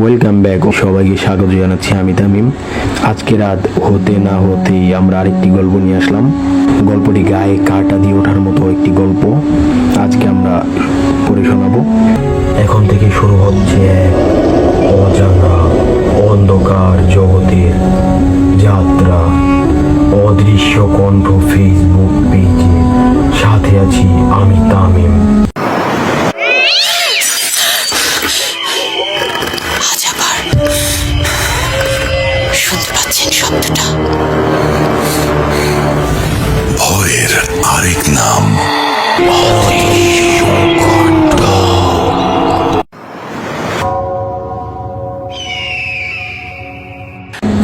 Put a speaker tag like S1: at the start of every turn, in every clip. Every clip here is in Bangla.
S1: ওয়েলকাম ব্যাক সবাইকে স্বাগত জানাচ্ছি আমি তামিম। আজকে রাত হতে না হতেই আমরা আরেকটি গল্প নিয়ে আসলাম। গল্পটি গায়ে কাটা দিয়ে ওঠার মতো একটি গল্প। আজকে আমরা পড়ে শোনাবো। এখন থেকে শুরু হচ্ছে এক
S2: আরেক নাম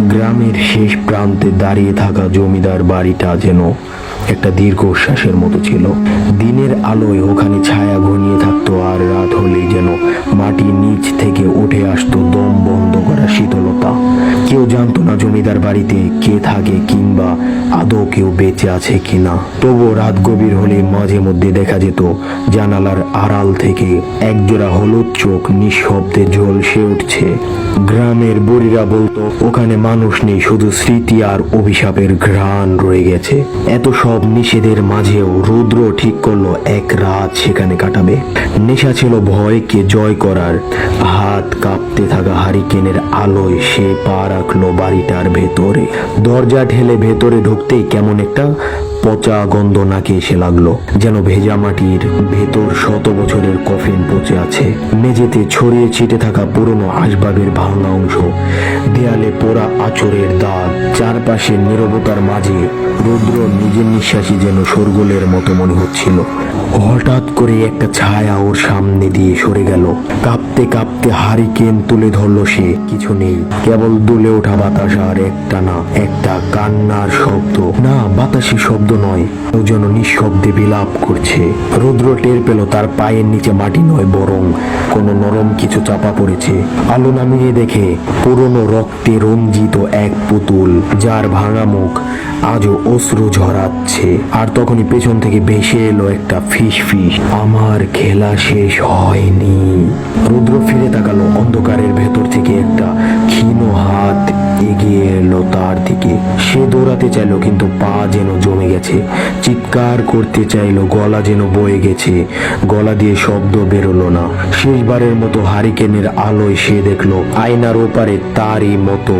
S1: গ্রামের শেষ প্রান্তে দাঁড়িয়ে থাকা জমিদার বাড়িটা যেন একটা দীর্ঘশ্বাসের মতো ছিল। দিনের আলোয় ওখানে ছায়া ঘনিয়ে থাকতো আর রাত হলেই যেন মাটির নিচ থেকে উঠে আসতো জমিদার বাড়িতে কে থাকে কিংবা আদৌ কেউ বেঁচে আছে কিনা? তবুও রাত গভীর হলে মাঝে মধ্যে দেখা যেত জানালার আড়াল থেকে একজোড়া হলুদ চোখ নিঃশব্দে ঝলসে উঠছে। গ্রামের বুড়িরা বলতো, ওখানে মানুষ নেই, শুধু স্মৃতি আর অভিশাপের ঘ্রাণ রয়ে গেছে। এত সব নিষেধের মাঝেও রুদ্র ঠিক করল, এক রাত সেখানে কাটাবে। নেশা ছিল ভয়কে জয় করার, হাত কাঁপতে থাকা হারিকেনের আলোয় সে পা রাখল বাড়িটার ভেতরে। দরজা ঠেলে ভেতরে ঢুকতেই কেমন একটা পচা গন্ধ নাকে এসে লাগল, যেন ভেজা মাটির ভেতর শত বছরের কফিন পচে আছে। মেঝেতে ছড়িয়ে ছিটে থাকা পুরনো আসবাবের ভাঙা অংশ, দেয়ালে পোড়া আচরের দাগ, চারপাশে নীরবতার মাঝে রুদ্র নিজের নিঃশ্বাসী যেন সরগোলের মতো মনে হচ্ছিল। হঠাৎ করে একটা ছায়া ওর সামনে দিয়ে সরে গেল। কাঁপতে কাঁপতে হারিকেন তুলে ধরলো সে, কিছু নেই, কেবল দুলে ওঠা বাতাস আর একটা না, একটা কান্নার শব্দ। না বাতাসি শব্দ নয়, ও যেন নিঃশব্দে বিলাপ করছে। রুদ্র টের পেল তার পায়ের নিচে মাটি নয় বরং কোনো নরম কিছু চাপা পড়েছে। আলো নামিয়ে দেখে পুরনো রক্তে রঞ্জিত এক পুতুল, যার ভাঙা মুখ আজও অশ্রু ঝরাচ্ছে। আর তখনই পেছন থেকে ভেসে এলো একটা ফিস ফিস, আমার খেলা শেষ হয়নি। রুদ্র ফিরে তাকালো অন্ধকারের ভেতর থেকে একটা ক্ষীণ হাত এগিয়ে এলো তার দিকে। সে দৌড়াতে চাইলো কিন্তু পা যেন জমে গেছে চিৎকার করতে চাইলো, গলা যেন বয়ে গেছে। গলা দিয়ে শব্দ বেরোলো না। শেষবারের মতো হারিকেনের আলোয় সে দেখল, আয়নার ওপারে তারই মতো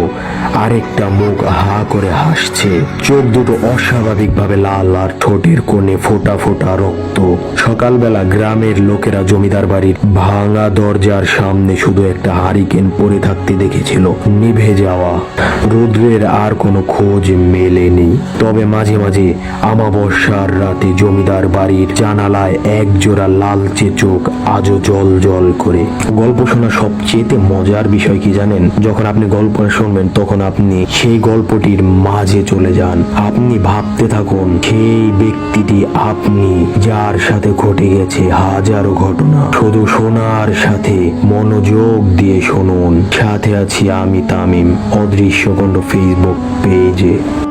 S1: আরেকটা মুখ হা করে হাসছে। চোখ দুটো অস্বাভাবিকভাবে লাল আর ঠোঁটের কোণে ফোটা ফোটা রক্ত। সকালবেলা গ্রামের লোকেরা জমিদার বাড়ির ভাঙা দরজার সামনে শুধু একটা হারিকেন পড়ে থাকতে দেখেছিল, নিভে যাওয়া। রুদ্রের আর কোনো খোঁজ মেলেনি। তবে মাঝে মাঝে আমাবস্যার রাতে জমিদার বাড়ির জানালায় এক জোড়া লালচে চোখ আজও জল জল করে। গল্প শোনা সবচেয়ে মজার বিষয় কি জানেন? যখন আপনি গল্প শুনবেন, তখন আপনি সেই গল্পটির মাঝে চলে যান। আপনি ভাবতে থাকুন, সেই ব্যক্তিটি আপনি যার সাথে ঘটে গেছে হাজারো ঘটনা। শুধু শোনার সাথে মনোযোগ দিয়ে শুনুন। সাথে আছি আমি তামিম অদৃশ্য কণ্ঠ ফেসবুক পেজে